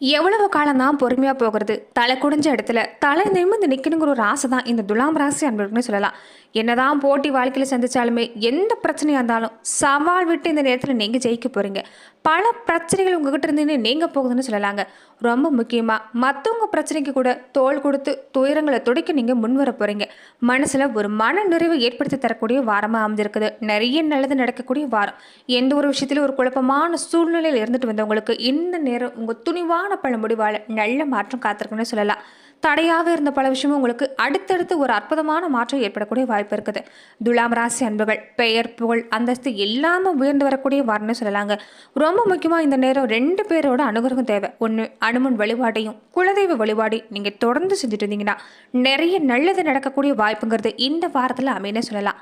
எவ்வளவு காலம் தான் பொறுமையாக போகிறது? தலை குடிஞ்ச இடத்துல தலை நிமிந்து நிற்கணுங்கிற ஒரு ஆசை தான் இந்த துலாம் ராசி அன்பர்கள்னு சொல்லலாம். என்னதான் போட்டி வாழ்க்கையில் சந்திச்சாலுமே எந்த பிரச்சனையாக இருந்தாலும் சவால் விட்டு இந்த நேரத்தில் நீங்கள் ஜெயிக்க போகிறீங்க பல பிரச்சனைகள் உங்ககிட்ட இருந்து நீங்கள் போகுதுன்னு சொல்லலாங்க. ரொம்ப முக்கியமாக மற்றவங்க பிரச்சனைக்கு கூட தோள் கொடுத்து துயரங்களை துடைக்க நீங்கள் முன்வர போகிறீங்க மனசில் ஒரு மன நிறைவு ஏற்படுத்தி தரக்கூடிய வாரமாக அமைஞ்சிருக்குது நிறைய நல்லது நடக்கக்கூடிய வாரம். எந்த ஒரு விஷயத்திலும் ஒரு குழப்பமான சூழ்நிலையில் இருந்துட்டு வந்தவங்களுக்கு இந்த நேரம் உங்கள் துணிவான பல முடிவால் நல்ல மாற்றம் காத்திருக்குன்னு சொல்லலாம். தடையாக இருந்த பல விஷயமும் உங்களுக்கு அடுத்தடுத்து ஒரு அற்புதமான மாற்றம் ஏற்படக்கூடிய வாய்ப்பு இருக்குது. துலாம் ராசி அன்புகள் பெயர் புகழ் அந்தஸ்து எல்லாமே உயர்ந்து வரக்கூடிய வாரம்னு சொல்லலாங்க. ரொம்ப முக்கியமாக இந்த நேரம் ரெண்டு பேரோட அனுகிரகம் தேவை. ஒன்று அனுமன் வழிபாட்டையும் குலதெய்வ வழிபாடையும் நீங்கள் தொடர்ந்து செஞ்சுட்டு இருந்தீங்கன்னா நிறைய நல்லது நடக்கக்கூடிய வாய்ப்புங்கிறது இந்த வாரத்தில் அமைன்னு சொல்லலாம்.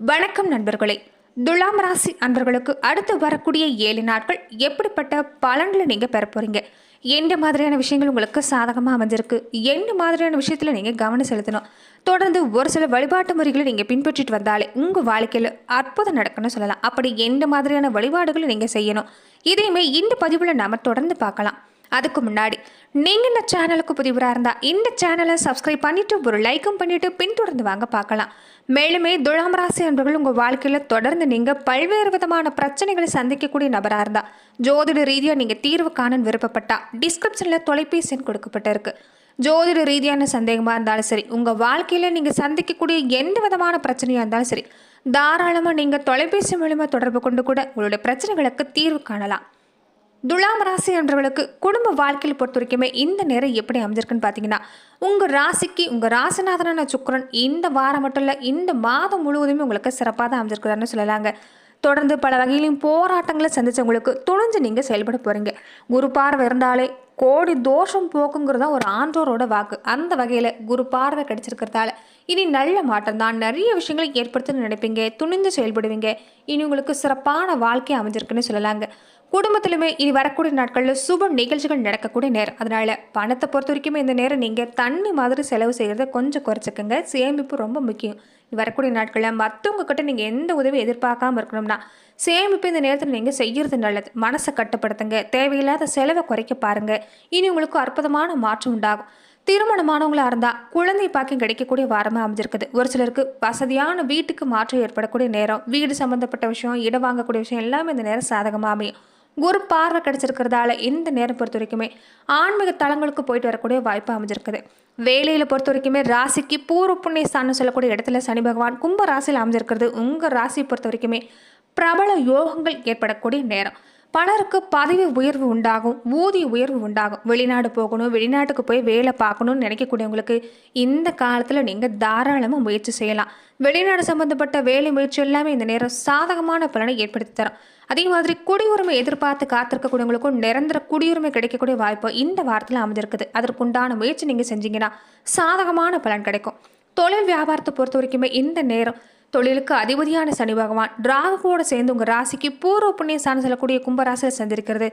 வணக்கம் நண்பர்களே. துலாம் ராசி அன்பர்களுக்கு அடுத்து வரக்கூடிய ஏழு நாட்கள் எப்படிப்பட்ட பலன்களை நீங்கள் பெற போகிறீங்க எந்த மாதிரியான விஷயங்கள் உங்களுக்கு சாதகமாக அமைஞ்சிருக்கு? எந்த மாதிரியான விஷயத்தில் நீங்கள் கவனம் செலுத்தணும்? தொடர்ந்து ஒரு சில வழிபாட்டு முறைகளை நீங்கள் பின்பற்றிட்டு வந்தாலே உங்கள் வாழ்க்கையில் அற்புதம் நடக்கும்னு சொல்லலாம். அப்படி எந்த மாதிரியான வழிபாடுகளை நீங்கள் செய்யணும்? இதையுமே இந்த பதிவில் நாம் தொடர்ந்து பார்க்கலாம். அதுக்கு முன்னாடி நீங்கள் இந்த சேனலுக்கு புதிவராக இருந்தால் இந்த சேனலை சப்ஸ்கிரைப் பண்ணிவிட்டு ஒரு லைக்கும் பண்ணிவிட்டு பின்தொடர்ந்து வாங்க பார்க்கலாம். மேலுமே துலாம் ராசி அன்பர்கள் உங்கள் வாழ்க்கையில் தொடர்ந்து நீங்கள் பல்வேறு விதமான பிரச்சனைகளை சந்திக்கக்கூடிய நபராக இருந்தால் ஜோதிட ரீதியாக நீங்கள் தீர்வு காண விருப்பப்பட்டால் டிஸ்கிரிப்ஷனில் தொலைபேசி எண் கொடுக்கப்பட்டிருக்கு. ஜோதிட ரீதியான சந்தேகமாக இருந்தாலும் சரி உங்கள் வாழ்க்கையில் நீங்கள் சந்திக்கக்கூடிய எந்த விதமான பிரச்சனையாக இருந்தாலும் சரி தாராளமாக நீங்கள் தொலைபேசி மூலமாக தொடர்பு கொண்டு கூட உங்களுடைய பிரச்சனைகளுக்கு தீர்வு காணலாம். துலாம் ராசி என்றவர்களுக்கு குடும்ப வாழ்க்கையில் பொறுத்த வரைக்குமே இந்த நேரம் எப்படி அமைஞ்சிருக்குன்னு பார்த்தீங்கன்னா உங்கள் ராசிக்கு உங்கள் ராசிநாதனான சுக்கரன் இந்த வாரம் மட்டும் இல்லை இந்த மாதம் முழுவதுமே உங்களுக்கு சிறப்பாக தான் அமைஞ்சிருக்குறான்னு சொல்லலாங்க. தொடர்ந்து பல வகையிலும் போராட்டங்களை சந்தித்தவங்களுக்கு துணிஞ்சு நீங்கள் செயல்பட போகிறீங்க குரு பார்வை இருந்தாலே கோடி தோஷம் போக்குங்கிறது தான் ஒரு ஆன்றோரோட வாக்கு. அந்த வகையில் குரு பார்வை கிடைச்சிருக்கிறதால இனி நல்ல மாற்றம் தான். நிறைய விஷயங்களை ஏற்படுத்தணும்னு நினைப்பீங்க துணிந்து செயல்படுவீங்க. இனி உங்களுக்கு சிறப்பான வாழ்க்கை அமைஞ்சிருக்குன்னு சொல்லலாங்க. குடும்பத்திலுமே இனி வரக்கூடிய நாட்களில் சுப நிகழ்ச்சிகள் நடக்கக்கூடிய நேரம். அதனால் பணத்தை பொறுத்த வரைக்குமே இந்த நேரம் நீங்கள் தண்ணி மாதிரி செலவு செய்கிறத கொஞ்சம் குறைச்சிக்கோங்க. சேமிப்பு ரொம்ப முக்கியம். வரக்கூடிய நாட்களில் மற்றவங்க கிட்ட நீங்கள் எந்த உதவியும் எதிர்பார்க்காம இருக்கணும்னா சேமிப்பு இந்த நேரத்தில் நீங்கள் செய்கிறது நல்லது. மனசை கட்டுப்படுத்துங்க. தேவையில்லாத செலவை குறைக்க பாருங்கள் இனி உங்களுக்கு அற்புதமான மாற்றம் உண்டாகும். திருமணமானவங்களாக இருந்தால் குழந்தை பாக்கியம் கிடைக்கக்கூடிய வாரமாக அமைஞ்சிருக்குது. ஒரு சிலருக்கு வசதியான வீட்டுக்கு மாற்றம் ஏற்படக்கூடிய நேரம். வீடு சம்மந்தப்பட்ட விஷயம் இடம் வாங்கக்கூடிய விஷயம் எல்லாமே இந்த நேரம் சாதகமாக அமையும். குரு பார்வை கிடச்சிருக்கிறதால இந்த நேரம் பொறுத்த வரைக்குமே ஆன்மீக தளங்களுக்கு போயிட்டு வரக்கூடிய வாய்ப்பு அமைஞ்சிருக்குது. வேலையில் பொறுத்த வரைக்குமே ராசிக்கு பூர்வ புண்ணிய ஸ்தானம் சொல்லக்கூடிய இடத்துல சனி பகவான் கும்ப ராசியில் அமைஞ்சிருக்கிறது. உங்கள் ராசியை பொறுத்த வரைக்குமே பிரபல யோகங்கள் ஏற்படக்கூடிய நேரம். பலருக்கு பதவி உயர்வு உண்டாகும் ஊதிய உயர்வு உண்டாகும். வெளிநாடு போகணும் வெளிநாட்டுக்கு போய் வேலை பார்க்கணும்னு நினைக்கக்கூடியவங்களுக்கு இந்த காலத்தில் நீங்கள் தாராளமாக முயற்சி செய்யலாம். வெளிநாடு சம்மந்தப்பட்ட வேலை முயற்சி எல்லாமே இந்த நேரம் சாதகமான பலனை ஏற்படுத்தி தரும். அதே மாதிரி குடியுரிமை எதிர்பார்த்து காத்திருக்கக்கூடியவங்களுக்கும் நிரந்தர குடியுரிமை கிடைக்கக்கூடிய வாய்ப்பு இந்த வாரத்தில் அமைஞ்சிருக்குது. அதற்குண்டான முயற்சி நீங்கள் செஞ்சீங்கன்னா சாதகமான பலன் கிடைக்கும். தொழில் வியாபாரத்தை பொறுத்த வரைக்குமே இந்த நேரம் தொழிலுக்கு அதிபதியான சனி பகவான் ராகுவோட சேர்ந்து உங்கள் ராசிக்கு பூர்வ புண்ணிய சாணம் செல்லக்கூடிய கும்பராசியில் சந்திருக்கிறது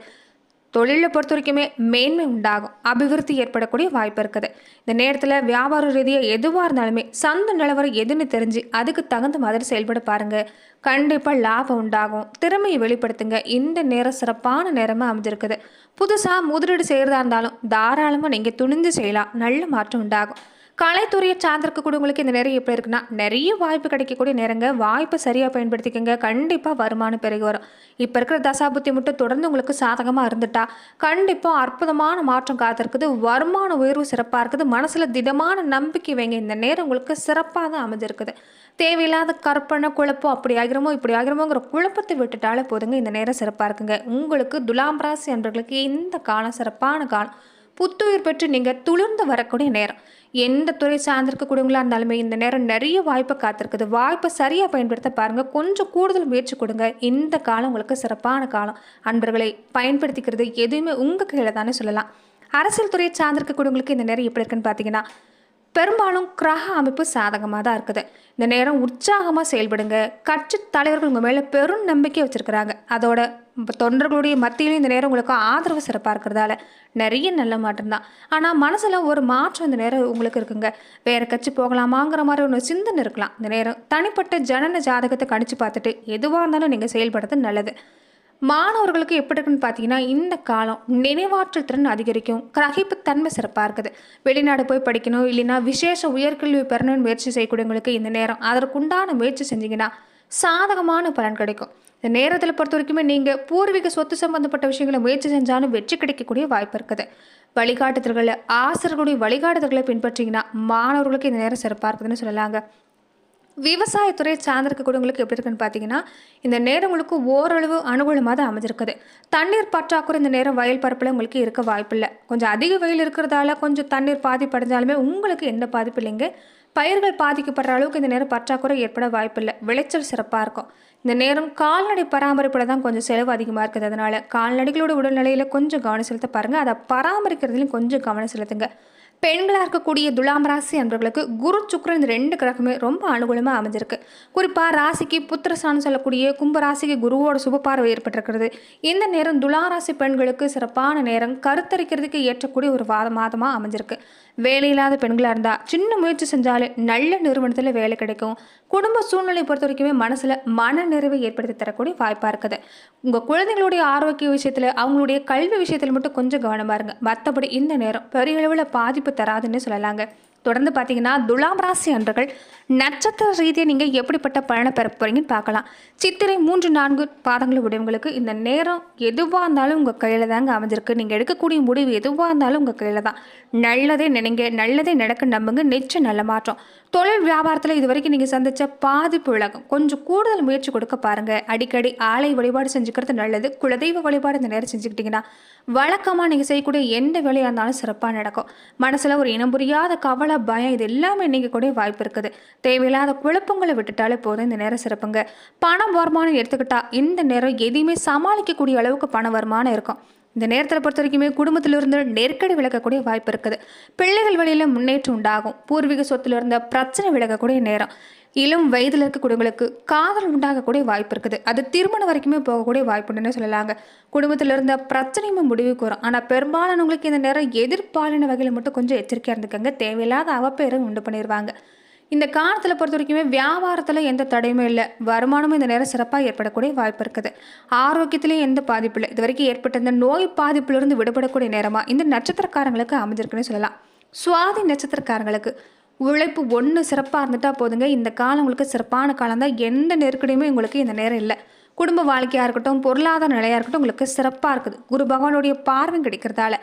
தொழிலை பொறுத்த வரைக்குமே மேன்மை உண்டாகும். அபிவிருத்தி ஏற்படக்கூடிய வாய்ப்பு இருக்குது. இந்த நேரத்தில் வியாபார ரீதியாக எதுவாக இருந்தாலுமே சந்த நிலவரம் எதுன்னு தெரிஞ்சு அதுக்கு தகுந்த மாதிரி செயல்பட பாருங்கள் கண்டிப்பாக லாபம் உண்டாகும். திறமையை வெளிப்படுத்துங்க. இந்த நேரம் சிறப்பான நேரமாக அமைஞ்சிருக்குது. புதுசாக முதலீடு செய்கிறதா இருந்தாலும் தாராளமாக நீங்கள் துணிந்து செய்யலாம். நல்ல மாற்றம் உண்டாகும். கலைத்துறையை சார்ந்திருக்கக்கூடியவங்களுக்கு இந்த நேரம் எப்படி இருக்குன்னா நிறைய வாய்ப்பு கிடைக்கக்கூடிய நேரங்க. வாய்ப்பை சரியாக பயன்படுத்திக்கோங்க. கண்டிப்பாக வருமானம் பெருகி வரும். இப்போ இருக்கிற தசாபுத்தி மட்டும் தொடர்ந்து உங்களுக்கு சாதகமாக இருந்துட்டா கண்டிப்பாக அற்புதமான மாற்றம் காத்திருக்குது. வருமான உயர்வு சிறப்பாக இருக்குது. மனசில் திடமான நம்பிக்கை வைங்க. இந்த நேரம் உங்களுக்கு சிறப்பாக தான் அமைஞ்சிருக்குது. தேவையில்லாத கற்பனை குழப்பம் அப்படி ஆகிறமோ இப்படி ஆகிறமோங்கிற குழப்பத்தை விட்டுட்டாலே போதுங்க. இந்த நேரம் சிறப்பாக இருக்குங்க. உங்களுக்கு துலாம் ராசி அன்பர்களுக்கு இந்த காலம் சிறப்பான காலம். புத்துயிர் பெற்று நீங்கள் துளிர்ந்து வரக்கூடிய நேரம். எந்த துறை சார்ந்திருக்கக்கூடியவங்களா இருந்தாலுமே இந்த நேரம் நிறைய வாய்ப்பை காத்திருக்குது. வாய்ப்பை சரியாக பயன்படுத்த பாருங்கள் கொஞ்சம் கூடுதல் முயற்சி கொடுங்க. இந்த காலம் உங்களுக்கு சிறப்பான காலம். அன்பர்களை பயன்படுத்திக்கிறது எதுவுமே உங்கள் கையில் தானே சொல்லலாம். அரசியல் துறையை சார்ந்திருக்கக்கூடியவங்களுக்கு இந்த நேரம் எப்படி இருக்குன்னு பார்த்தீங்கன்னா பெரும்பாலும் கிரக அமைப்பு சாதகமாக தான் இருக்குது. இந்த நேரம் உற்சாகமாக செயல்படுங்க. கட்சி தலைவர்கள் உங்கள் மேலே பெரும் நம்பிக்கை வச்சுருக்கிறாங்க. அதோட தொண்டர்களுடைய மத்தியிலும் இந்த நேரம் உங்களுக்கு ஆதரவு சிறப்பாக இருக்கிறதால நிறைய நல்ல மாற்றம் தான். ஆனால் மனசில் ஒரு மாற்றம் இந்த நேரம் உங்களுக்கு இருக்குங்க. வேறு கட்சி போகலாமாங்கிற மாதிரி ஒன்று சிந்தனை இருக்கலாம். இந்த நேரம் தனிப்பட்ட ஜனன ஜாதகத்தை கணிச்சு பார்த்துட்டு எதுவாக இருந்தாலும் நீங்கள் செயல்படுறது நல்லது. மாணவர்களுக்கு எப்படி இருக்குன்னு பார்த்தீங்கன்னா இந்த காலம் நினைவாற்றல் திறன் அதிகரிக்கும். கிரகிப்பு தன்மை சிறப்பாக இருக்குது. வெளிநாடு போய் படிக்கணும் இல்லைன்னா விசேஷ உயர்கல்வி பெறணும்னு முயற்சி செய்யக்கூடியவங்களுக்கு இந்த நேரம். அதற்குண்டான முயற்சி செஞ்சீங்கன்னா சாதகமான பலன் கிடைக்கும். இந்த நேரத்தில் பொறுத்த வரைக்குமே நீங்கள் பூர்வீக சொத்து சம்பந்தப்பட்ட விஷயங்களை முயற்சி செஞ்சாலும் வெற்றி கிடைக்கக்கூடிய வாய்ப்பு இருக்குது. வழிகாட்டுதல்களை ஆசிரியர்களுடைய வழிகாட்டுதல்களை பின்பற்றிங்கன்னா மாணவர்களுக்கு இந்த நேரம் சிறப்பாக இருக்குதுன்னு சொல்லலாங்க. விவசாயத்துறை சார்ந்திருக்கக்கூடியவங்களுக்கு எப்படி இருக்குன்னு பார்த்தீங்கன்னா இந்த நேரம் உங்களுக்கு ஓரளவு அனுகூலமாக தான் அமைஞ்சிருக்குது. தண்ணீர் பற்றாக்குறை இந்த நேரம் வயல் பரப்பில் உங்களுக்கு இருக்க வாய்ப்பில்லை. கொஞ்சம் அதிக வெயில் இருக்கிறதால கொஞ்சம் தண்ணீர் பாதிப்படைஞ்சாலுமே உங்களுக்கு எந்த பாதிப்பு இல்லைங்க. பயிர்கள் பாதிக்கப்படுற அளவுக்கு இந்த நேரம் பற்றாக்குறை ஏற்பட வாய்ப்பில்லை. விளைச்சல் சிறப்பாக இருக்கும். இந்த நேரம் கால்நடை பராமரிப்பில் தான் கொஞ்சம் செலவு அதிகமாக இருக்குது. அதனால் கால்நடைகளோட உடல்நிலையில் கொஞ்சம் கவனம் செலுத்த பாருங்கள் அதை பராமரிக்கிறதுலையும் கொஞ்சம் கவனம் செலுத்துங்க. பெண்களாக இருக்கக்கூடிய துலாம் ராசி அன்பர்களுக்கு குரு சுக்ரன் இந்த ரெண்டு கிரகமே ரொம்ப அனுகூலமாக அமைஞ்சிருக்கு. குறிப்பாக ராசிக்கு புத்திரசான்னு சொல்லக்கூடிய கும்ப ராசிக்கு குருவோட சுபப்பார்வை ஏற்பட்டிருக்கிறது. இந்த நேரம் துலா ராசி பெண்களுக்கு சிறப்பான நேரம் கருத்தரிக்கிறதுக்கு ஏற்றக்கூடிய ஒரு வாத மாதமாக அமைஞ்சிருக்கு. வேலை இல்லாத பெண்களாக இருந்தால் சின்ன முயற்சி செஞ்சாலே நல்ல நிறுவனத்தில் வேலை கிடைக்கும். குடும்ப சூழ்நிலை பொறுத்த வரைக்குமே மனசில் மன நிறைவை ஏற்படுத்தி தரக்கூடிய வாய்ப்பாக இருக்குது. உங்கள் குழந்தைங்களுடைய ஆரோக்கிய விஷயத்தில் அவங்களுடைய கல்வி விஷயத்தில் மட்டும் கொஞ்சம் கவனமாக இருங்க. மற்றபடி இந்த நேரம் பெரிய அளவில் பாதிப்பு தராதுன்னு சொல்லலாங்க. தொடர்ந்து பார்த்தீங்கன்னா துலாம் ராசி அன்பர்கள் நட்சத்திர ரீதியாக நீங்கள் எப்படிப்பட்ட பலனை பெற போகிறீங்கன்னு பார்க்கலாம். சித்திரை மூன்று நான்கு பாதங்கள் உடையவங்களுக்கு இந்த நேரம் எதுவாக இருந்தாலும் உங்கள் கையில் தாங்க அமைஞ்சிருக்கு. நீங்கள் எடுக்கக்கூடிய முடிவு எதுவாக இருந்தாலும் உங்கள் கையில் தான். நல்லதே நினைங்க நல்லதே நடக்க நம்புங்க. நிச்சயம் நல்ல மாற்றம். தொழில் வியாபாரத்தில் இது வரைக்கும் நீங்கள் சந்திச்ச பாதிப்பு விலகும். கொஞ்சம் கூடுதல் முயற்சி கொடுக்க பாருங்கள் அடிக்கடி ஆலை வழிபாடு செஞ்சுக்கிறது நல்லது. குலதெய்வ வழிபாடு இந்த நேரம் செஞ்சுக்கிட்டிங்கன்னா வழக்கமாக நீங்கள் செய்யக்கூடிய எந்த வேலையாக இருந்தாலும் சிறப்பாக நடக்கும். மனசில் ஒரு இனம் புரியாத கவலை பயம் இது எல்லாமே நீங்கள் கூட வாய்ப்பு இருக்குது. தேவையில்லாத குழப்பங்களை விட்டுட்டாலே போதும் இந்த நேரம் சிறப்புங்க. பணம் வருமானம் எடுத்துக்கிட்டா இந்த நேரம் எதையுமே சமாளிக்கக்கூடிய அளவுக்கு பண வருமானம் இருக்கும். இந்த நேரத்தில் பொறுத்த வரைக்குமே குடும்பத்திலிருந்து நெருக்கடி விலகக்கூடிய வாய்ப்பு இருக்குது. பிள்ளைகள் வழியில் முன்னேற்றம் உண்டாகும். பூர்வீக சொத்துலேருந்து பிரச்சனை விலகக்கூடிய நேரம். இளம் வயதில் இருக்கக்கூடியவங்களுக்கு காதல் உண்டாகக்கூடிய வாய்ப்பு இருக்குது. அது திருமணம் வரைக்குமே போகக்கூடிய வாய்ப்புன்னு சொல்லலாங்க. குடும்பத்தில் இருந்த பிரச்சனையுமே முடிவுக்கு வரும். ஆனால் பெரும்பாலானவங்களுக்கு இந்த நேரம் எதிர்பாலின வகையில் மட்டும் கொஞ்சம் எச்சரிக்கையாக இருந்துக்கங்க. தேவையில்லாத அவப்பேரும் உண்டு பண்ணிடுவாங்க இந்த காலத்தில் பொறுத்த வரைக்குமே வியாபாரத்தில் எந்த தடையுமே இல்லை. வருமானமும் இந்த நேரம் சிறப்பாக ஏற்படக்கூடிய வாய்ப்பு இருக்குது. ஆரோக்கியத்திலையும் எந்த பாதிப்பு இல்லை. இது வரைக்கும் ஏற்பட்ட இந்த நோய் பாதிப்பிலிருந்து விடுபடக்கூடிய நேரமாக இந்த நட்சத்திரக்காரங்களுக்கு அமைஞ்சிருக்குன்னு சொல்லலாம். சுவாதி நட்சத்திரக்காரங்களுக்கு உழைப்பு ஒன்று சிறப்பாக இருந்துட்டால் போதுங்க. இந்த காலம் உங்களுக்கு சிறப்பான காலம் தான். எந்த நெருக்கடியுமே உங்களுக்கு இந்த நேரம் இல்லை. குடும்ப வாழ்க்கையாக இருக்கட்டும் பொருளாதார நிலையாக இருக்கட்டும் உங்களுக்கு சிறப்பாக இருக்குது. குரு பகவானுடைய பார்வை கிடைக்கிறதால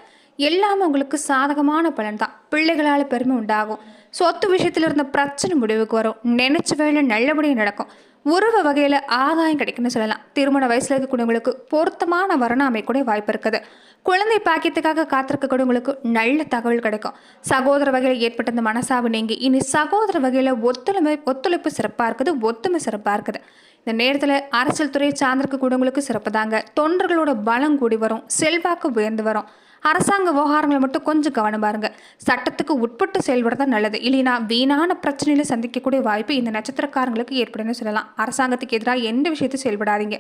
எல்லாமே உங்களுக்கு சாதகமான பலன் தான். பிள்ளைகளால் பெருமை உண்டாகும். சொத்து விஷயத்தில் இருந்த பிரச்சனை முடிவுக்கு வரும். நினச்ச வேலை நல்லபடியாக நடக்கும். உறவு வகையில் ஆதாயம் கிடைக்குன்னு சொல்லலாம். திருமண வயசில் இருக்கக்கூடியவங்களுக்கு பொருத்தமான வரணம் அமைக்கூடிய வாய்ப்பு இருக்குது. குழந்தை பாக்கியத்துக்காக காத்திருக்கக்கூடியவங்களுக்கு நல்ல தகவல் கிடைக்கும். சகோதர வகையில் ஏற்பட்ட இந்த மனசாவு நீங்கி இனி சகோதர வகையில் ஒத்துழைமை ஒத்துழைப்பு சிறப்பாக இருக்குது ஒத்துமை சிறப்பாக இருக்குது. இந்த நேரத்தில் அரசியல் துறையை சார்ந்திருக்கக்கூடியவங்களுக்கு சிறப்பு தாங்க. தொண்டர்களோட பலம் கூடி வரும் செல்வாக்கு உயர்ந்து வரும். அரசாங்க விவகாரங்களை மட்டும் கொஞ்சம் கவனம் பாருங்க. சட்டத்துக்கு உட்பட்டு செயல்படுறது நல்லது. இல்லைனா வீணான பிரச்சனையில சந்திக்கக்கூடிய வாய்ப்பு இந்த நட்சத்திரக்காரங்களுக்கு ஏற்படும்னு சொல்லலாம். அரசாங்கத்துக்கு எதிராக எந்த விஷயத்தையும் செயல்படாதீங்க.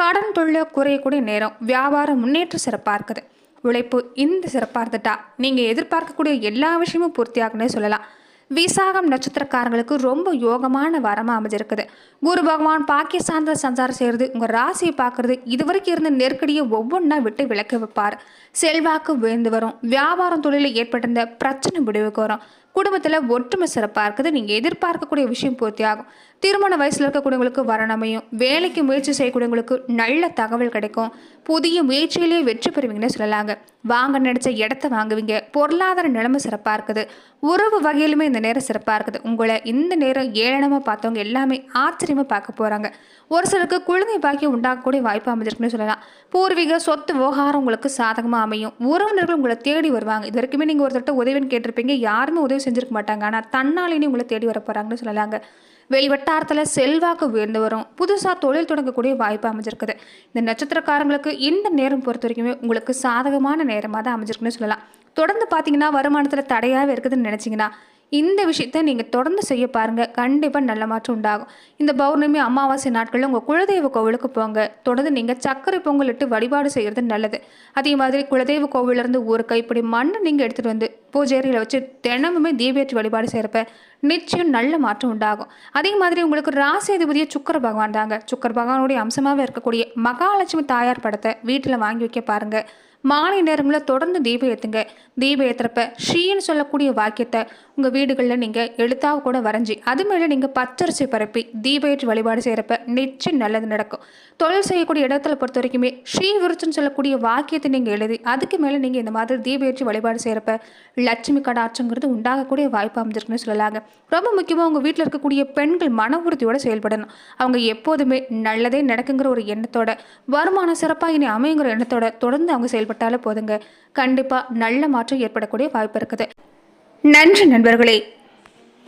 கடன் தொழில குறையக்கூடிய நேரம் வியாபாரம் முன்னேற்றம் சிறப்பாக இருக்குது. உழைப்பு இந்த சிறப்பாக இருந்துட்டா நீங்கள் எதிர்பார்க்கக்கூடிய எல்லா விஷயமும் பூர்த்தியாகனே சொல்லலாம். விசாகம் நட்சத்திரக்காரங்களுக்கு ரொம்ப யோகமான வரமாக அமைஞ்சிருக்குது. குரு பகவான் பாக்கிய சார்ந்த சஞ்சாரம் செய்கிறது உங்கள் ராசியை பார்க்குறது இதுவரைக்கும் இருந்த நெருக்கடியை ஒவ்வொன்றா விட்டு விளக்க வைப்பார். செல்வாக்கு உயர்ந்து வரும். வியாபாரம் தொழிலில் ஏற்பட்டிருந்த பிரச்சனை முடிவுக்கு வரும். குடும்பத்தில் ஒற்றுமை சிறப்பாக இருக்குது. நீங்கள் எதிர்பார்க்கக்கூடிய விஷயம் பூர்த்தியாகும் திருமண வயசில் இருக்கக்கூடியவங்களுக்கு வரணமையும் வேலைக்கு முயற்சி செய்யக்கூடியவங்களுக்கு நல்ல தகவல் கிடைக்கும். புதிய முயற்சியிலேயே வெற்றி பெறுவீங்கன்னு சொல்லலாங்க. வாங்க நினச்ச இடத்த வாங்குவீங்க. பொருளாதார நிலைமை சிறப்பாக இருக்குது. உறவு வகையிலுமே இந்த நேரம் சிறப்பாக இருக்குது. உங்களை இந்த நேரம் ஏளனமாக பார்த்தவங்க எல்லாமே ஆச்சரியமாக பார்க்க போகிறாங்க ஒரு சிலருக்கு குழந்தை பாக்கியம் உண்டாகக்கூடிய வாய்ப்பு அமைஞ்சிருக்குன்னு சொல்லலாம். பூர்வீக சொத்து விவகாரம் உங்களுக்கு சாதகமாக அமையும். உறவினர்கள் உங்களை தேடி வருவாங்க. இது வரைக்குமே நீங்கள் ஒருத்தர்கிட்ட உதவின்னு கேட்டிருப்பீங்க. யாருமே உதவி செஞ்சிருக்க மாட்டாங்க. ஆனால் தன்னாலேயே உங்களை தேடி வர போகிறாங்கன்னு சொல்லலாங்க. வெளிவட்டாரத்தில் செல்வாக்கு உயர்ந்து வரும். புதுசாக தொழில் தொடங்கக்கூடிய வாய்ப்பு அமைஞ்சிருக்குது. இந்த நட்சத்திரக்காரங்களுக்கு இந்த நேரம் பொறுத்த வரைக்குமே உங்களுக்கு சாதகமான நேரமாக தான் அமைஞ்சிருக்குன்னு சொல்லலாம். தொடர்ந்து பார்த்தீங்கன்னா வருமானத்தில் தடையாகவே இருக்குதுன்னு நினச்சிங்கன்னா இந்த விஷயத்த நீங்கள் தொடர்ந்து செய்ய பாருங்கள் கண்டிப்பாக நல்ல மாற்றம் உண்டாகும். இந்த பௌர்ணமி அமாவாசை நாட்களில் உங்கள் குலதெய்வ கோவிலுக்கு போங்க. தொடர்ந்து நீங்கள் சர்க்கரை பொங்கல் இட்டு வழிபாடு செய்கிறது நல்லது. அதே மாதிரி குலதெய்வ கோவிலிருந்து ஒரு கைப்பிடி மண்ணை நீங்கள் எடுத்துகிட்டு வந்து பூஜை அறையில் வச்சு தினமுமே தீபேற்றி வழிபாடு செய்கிறப்ப நிச்சயம் நல்ல மாற்றம் உண்டாகும். அதே மாதிரி உங்களுக்கு ராசி சுக்கர பகவான் தாங்க. சுக்கர பகவானுடைய அம்சமாகவே இருக்கக்கூடிய மகாலட்சுமி தாயார் படத்தை வீட்டில் வாங்கி வைக்க பாருங்கள் மாலை நேரங்களில் தொடர்ந்து தீபம் ஏற்றுங்க தீபம் ஏற்றுறப்ப ஷீன்னு சொல்லக்கூடிய வாக்கியத்தை உங்கள் வீடுகளில் நீங்கள் எழுத்தாக கூட வரைஞ்சி அது மேலே நீங்கள் பச்சரிசி பரப்பி தீப ஏற்று வழிபாடு செய்கிறப்ப நிச்சயம் நல்லது நடக்கும். தொழில் செய்யக்கூடிய இடத்துல பொறுத்த வரைக்குமே ஸ்ரீ விருச்சன்னு சொல்லக்கூடிய வாக்கியத்தை நீங்கள் எழுதி அதுக்கு மேலே நீங்கள் இந்த மாதிரி தீப ஏற்றி வழிபாடு செய்கிறப்ப லட்சுமி கடாட்சங்கிறது உண்டாகக்கூடிய வாய்ப்பு அமைஞ்சிருக்குன்னு சொல்லலாங்க. ரொம்ப முக்கியமாக உங்கள் வீட்டில் இருக்கக்கூடிய பெண்கள் மன உறுதியோடு செயல்படணும். அவங்க எப்போதுமே நல்லதே நடக்குங்கிற ஒரு எண்ணத்தோட வருமானம் சிறப்பாக இனி அமையுங்கிற எண்ணத்தோட தொடர்ந்து அவங்க செயல்பட்டாலே போதுங்க. கண்டிப்பாக நல்ல மாற்றம் ஏற்படக்கூடிய வாய்ப்பு இருக்குது. நன்றி நண்பர்களே.